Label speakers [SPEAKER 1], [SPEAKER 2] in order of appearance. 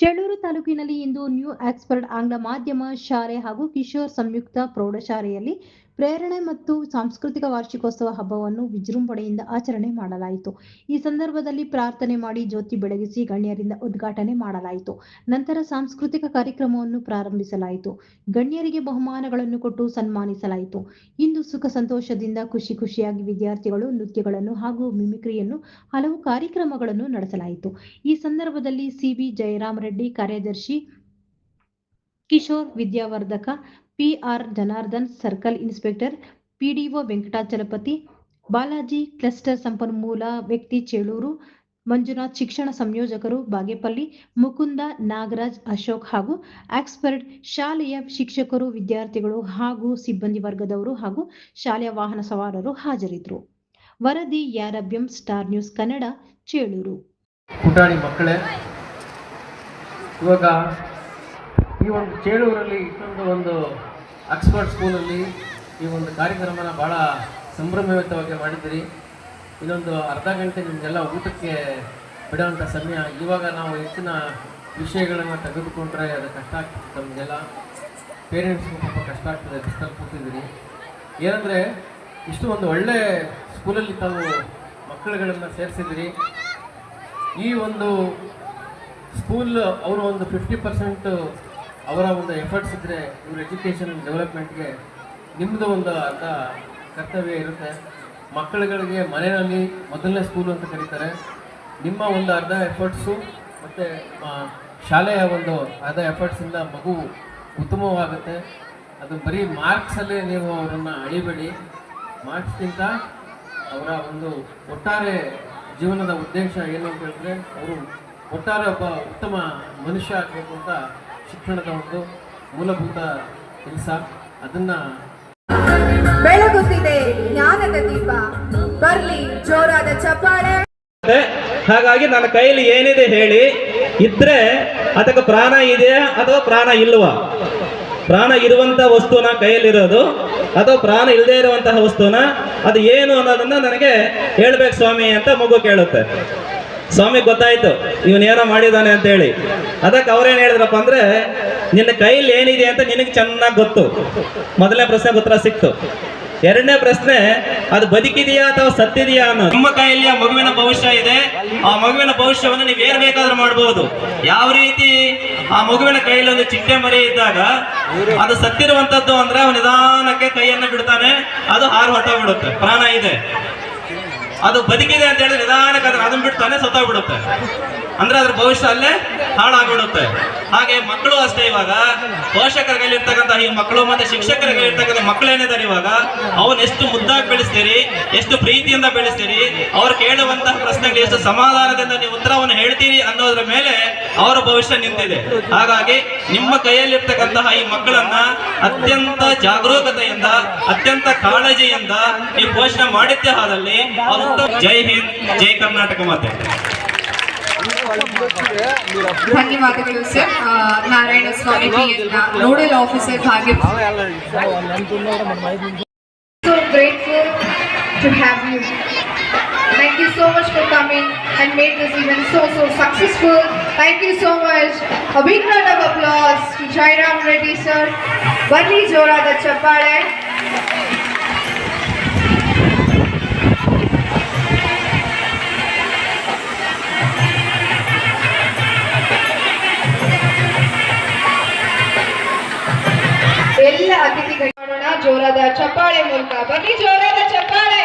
[SPEAKER 1] ಚಳ್ಳೂರು ತಾಲೂಕಿನಲ್ಲಿ ಇಂದು new expert ಆಂಗ್ಲ ಮಾಧ್ಯಮ ಶಾಲೆ ಹಾಗೂ ಕಿಶೋರ್ ಸಂಯುಕ್ತ ಪ್ರೌಢಶಾಲೆಯಲ್ಲಿ ಪ್ರೇರಣೆ ಮತ್ತು ಸಾಂಸ್ಕೃತಿಕ ವಾರ್ಷಿಕೋತ್ಸವ ಹಬ್ಬವನ್ನು ವಿಜೃಂಭಣೆಯಿಂದ ಆಚರಣೆ ಮಾಡಲಾಯಿತು. ಈ ಸಂದರ್ಭದಲ್ಲಿ ಪ್ರಾರ್ಥನೆ ಮಾಡಿ ಜ್ಯೋತಿ ಬೆಳಗಿಸಿ ಗಣ್ಯರಿಂದ ಉದ್ಘಾಟನೆ ಮಾಡಲಾಯಿತು. ನಂತರ ಸಾಂಸ್ಕೃತಿಕ ಕಾರ್ಯಕ್ರಮವನ್ನು ಪ್ರಾರಂಭಿಸಲಾಯಿತು. ಗಣ್ಯರಿಗೆ ಬಹುಮಾನಗಳನ್ನು ಕೊಟ್ಟು ಸನ್ಮಾನಿಸಲಾಯಿತು. ಇಂದು ಸುಖ ಸಂತೋಷದಿಂದ ಖುಷಿ ಖುಷಿಯಾಗಿ ವಿದ್ಯಾರ್ಥಿಗಳು ನೃತ್ಯಗಳನ್ನು ಹಾಗೂ ಮಿಮಿಕ್ರಿಯನ್ನು ಹಲವು ಕಾರ್ಯಕ್ರಮಗಳನ್ನು ನಡೆಸಲಾಯಿತು. ಈ ಸಂದರ್ಭದಲ್ಲಿ ಸಿಬಿ ಜಯರಾಮ್ ರೆಡ್ಡಿ ಕಾರ್ಯದರ್ಶಿ Kishore Vidyavardhaka, PR Janardhan, circle inspector, PDO Venkatachalapathi, Balaji cluster ಸಂಪನ್ಮೂಲ ವ್ಯಕ್ತಿ ಚೇಳೂರು, ಮಂಜುನಾಥ್ ಶಿಕ್ಷಣ ಸಂಯೋಜಕರು ಬಾಗೇಪಲ್ಲಿ, ಮುಕುಂದ ನಾಗರಾಜ್ ಅಶೋಕ್ ಹಾಗೂ ಎಕ್ಸ್ಪರ್ಟ್ ಶಾಲೆಯ ಶಿಕ್ಷಕರು, ವಿದ್ಯಾರ್ಥಿಗಳು ಹಾಗೂ ಸಿಬ್ಬಂದಿ ವರ್ಗದವರು ಹಾಗೂ ಶಾಲೆಯ ವಾಹನ ಸವಾರರು ಹಾಜರಿದ್ದರು. ವರದಿ ಯಾರಭ್ಯಂ, ಸ್ಟಾರ್ ನ್ಯೂಸ್ ಕನ್ನಡ, ಚೇಳೂರು.
[SPEAKER 2] ಪುಟಾಣಿ ಮಕ್ಕಳೇ, ಇವಾಗ ಈ ಒಂದು ಚೇಳೂರಲ್ಲಿ ಇಷ್ಟೊಂದು ಒಂದು ಆಕ್ಸ್ಫರ್ಡ್ ಸ್ಕೂಲಲ್ಲಿ ಈ ಒಂದು ಕಾರ್ಯಕ್ರಮನ ಭಾಳ ಸಂಭ್ರಮಯುತವಾಗಿ ಮಾಡಿದ್ದೀರಿ. ಇನ್ನೊಂದು ಅರ್ಧ ಗಂಟೆ ನಿಮಗೆಲ್ಲ ಊಟಕ್ಕೆ ಬಿಡೋವಂಥ ಸಮಯ. ಇವಾಗ ನಾವು ಹೆಚ್ಚಿನ ವಿಷಯಗಳನ್ನು ತೆಗೆದುಕೊಂಡ್ರೆ ಅದು ಕಷ್ಟ ಆಗ್ತದೆ ನಮಗೆಲ್ಲ. ಪೇರೆಂಟ್ಸ್ಗೂ ಸ್ವಲ್ಪ ಕಷ್ಟ ಆಗ್ತದೆ ಬಿಸಿಲಲ್ಲಿ ಕೂತಿದ್ದೀರಿ ಏನಂದರೆ, ಇಷ್ಟು ಒಂದು ಒಳ್ಳೆ ಸ್ಕೂಲಲ್ಲಿ ತಾವು ಮಕ್ಕಳುಗಳನ್ನು ಸೇರಿಸಿದಿರಿ ಈ ಒಂದು ಸ್ಕೂಲ್ ಅವರು ಒಂದು ಫಿಫ್ಟಿ ಪರ್ಸೆಂಟ್ ಅವರ ಒಂದು ಎಫರ್ಟ್ಸ್ ಇದ್ದರೆ ಇವ್ರ ಎಜುಕೇಷನ್ ಡೆವಲಪ್ಮೆಂಟ್ಗೆ ನಿಮ್ಮದು ಒಂದು ಅರ್ಧ ಕರ್ತವ್ಯ ಇರುತ್ತೆ. ಮಕ್ಕಳುಗಳಿಗೆ ಮನೆಯಲ್ಲಿ ಮೊದಲನೇ ಸ್ಕೂಲು ಅಂತ ಕರೀತಾರೆ. ನಿಮ್ಮ ಒಂದು ಅರ್ಧ ಎಫರ್ಟ್ಸು ಮತ್ತು ಶಾಲೆಯ ಒಂದು ಅರ್ಧ ಎಫರ್ಟ್ಸಿಂದ ಮಗು ಉತ್ತಮವಾಗುತ್ತೆ. ಅದು ಬರೀ ಮಾರ್ಕ್ಸಲ್ಲೇ ನೀವು ಅವರನ್ನು ಅಳಿಬೇಡಿ. ಮಾರ್ಕ್ಸ್ಗಿಂತ ಅವರ ಒಂದು ಒಟ್ಟಾರೆ ಜೀವನದ ಉದ್ದೇಶ ಏನು ಅಂತ ಹೇಳಿದ್ರೆ, ಅವರು ಒಟ್ಟಾರೆ ಒಬ್ಬ ಉತ್ತಮ ಮನುಷ್ಯ ಆಗಬೇಕು ಅಂತ ಶಿಕ್ಷಣದ ಒಂದು ಮೂಲಭೂತ ಕೆಲಸ. ಅದನ್ನ
[SPEAKER 3] ಬೆಳಗುತ್ತಿದೆ ಜ್ಞಾನದ ದೀಪ. ಬರ್ಲಿ ಜೋರಾದ ಚಪ್ಪಾಳೆ.
[SPEAKER 4] ಹಾಗಾಗಿ ನನ್ನ ಕೈಯಲ್ಲಿ ಏನಿದೆ ಹೇಳಿ ಇದ್ರೆ ಅದಕ್ಕೆ ಪ್ರಾಣ ಇದೆಯಾ ಅಥವಾ ಪ್ರಾಣ ಇಲ್ವ? ಪ್ರಾಣ ಇರುವಂತಹ ವಸ್ತುನ ಕೈಯಲ್ಲಿರೋದು ಅಥವಾ ಪ್ರಾಣ ಇಲ್ಲದೆ ಇರುವಂತಹ ವಸ್ತುನ? ಅದು ಏನು ಅನ್ನೋದನ್ನ ನನಗೆ ಹೇಳ್ಬೇಕು ಸ್ವಾಮಿ ಅಂತ ಮಗು ಕೇಳುತ್ತೆ. ಸ್ವಾಮಿ ಗೊತ್ತಾಯ್ತು ಇವನೇನೋ ಮಾಡಿದಾನೆ ಅಂತ ಹೇಳಿ. ಅದಕ್ಕೆ ಅವ್ರೇನ್ ಹೇಳಿದ್ರಪ್ಪ ಅಂದ್ರೆ, ನಿನ್ನ ಕೈಲಿ ಏನಿದೆ ಅಂತ ನಿನಗೆ ಚೆನ್ನಾಗಿ ಗೊತ್ತು. ಮೊದಲನೇ ಪ್ರಶ್ನೆ ಉತ್ತರ ಸಿಕ್ತು. ಎರಡನೇ ಪ್ರಶ್ನೆ, ಅದು ಬದುಕಿದೆಯಾ ಅಥವಾ ಸತ್ತಿದೆಯಾ ಅನ್ನೋದು. ನಿಮ್ಮ ಕೈಯಲ್ಲಿ ಆ ಮಗುವಿನ ಭವಿಷ್ಯ ಇದೆ, ಆ ಮಗುವಿನ ಭವಿಷ್ಯವನ್ನು ನೀವು ಏನ್ ಬೇಕಾದ್ರೂ ಮಾಡಬಹುದು ಯಾವ ರೀತಿ ಆ ಮಗುವಿನ ಕೈಯಲ್ಲಿ ಒಂದು ಚಿಟ್ಟೆ ಮರಿ ಇದ್ದಾಗ, ಅದು ಸತ್ತಿರುವಂತದ್ದು ಅಂದ್ರೆ ಅವನು ನಿಧಾನಕ್ಕೆ ಕೈಯನ್ನು ಬಿಡ್ತಾನೆ, ಅದು ಹಾರು ಹೊಟ್ಟೋಗ್ಬಿಡುತ್ತೆ ಪ್ರಾಣ ಇದೆ. ಅದು ಬದುಕಿದೆ ಅಂತ ಹೇಳಿದ್ರೆ ನಿಧಾನಕ್ಕೆ ಅದನ್ನ ಅದನ್ನ ತಾನೇ ಸತ್ತೋಗ್ಬಿಡುತ್ತೆ. ಅಂದ್ರೆ ಅದ್ರ ಭವಿಷ್ಯ ಅಲ್ಲೇ ಹಾಳಾಗ್ಬಿಡುತ್ತೆ. ಹಾಗೆ ಮಕ್ಕಳು ಅಷ್ಟೇ ಇವಾಗ. ಪೋಷಕರ ಕೈಲಿರ್ತಕ್ಕಂಥ ಈ ಮಕ್ಕಳು ಮತ್ತೆ ಶಿಕ್ಷಕರ ಕೈಲಿರ್ತಕ್ಕಂಥ ಮಕ್ಕಳು ಏನಿದ್ದಾರೆ ಇವಾಗ? ಅವನ್ ಎಷ್ಟು ಮುದ್ದಾಗಿ ಬೆಳೆಸ್ತೀರಿ, ಎಷ್ಟು ಪ್ರೀತಿಯಿಂದ ಬೆಳೆಸ್ತೀರಿ, ಅವ್ರು ಕೇಳುವಂತಹ ಪ್ರಶ್ನೆಗಳು ಎಷ್ಟು ಸಮಾಧಾನದಿಂದ ನೀವು ಉತ್ತರವನ್ನು ಹೇಳ್ತೀರಿ ಅನ್ನೋದ್ರ ಮೇಲೆ ಅವರ ಭವಿಷ್ಯ ನಿಂತಿದೆ. ಹಾಗಾಗಿ ನಿಮ್ಮ ಕೈಯಲ್ಲಿರ್ತಕ್ಕಂತಹ ಈ ಮಕ್ಕಳನ್ನ ಅತ್ಯಂತ ಜಾಗರೂಕತೆಯಿಂದ, ಅತ್ಯಂತ ಕಾಳಜಿಯಿಂದ ಈ ಪೋಷಣೆ ಮಾಡಿದ್ದೇ ಅವರು ಜೈ ಹಿಂದ್, ಜೈ ಕರ್ನಾಟಕ ಮಾತೆ.
[SPEAKER 3] ಧನ್ಯವಾದಗಳು ಸರ್ ಆ, ನಾರಾಯಣ ಸ್ವಾಮಿ ನೋಡಲ್ ಆಫೀಸರ್ ಹಾಗೆ so grateful to have you thank you so much for coming and made this event so so successful thank you so much a big round of applause to Jairam Reddy sir ಬರ್ಲಿ ಜೋರಾದ ಚಪ್ಪಾಳೆ ಎಲ್ಲ ಜೋರಾದ ಚಪ್ಪಾಳೆ ಮೂಲಕ ಬನ್ನಿ ಜೋರಾದ ಚಪ್ಪಾಳೆ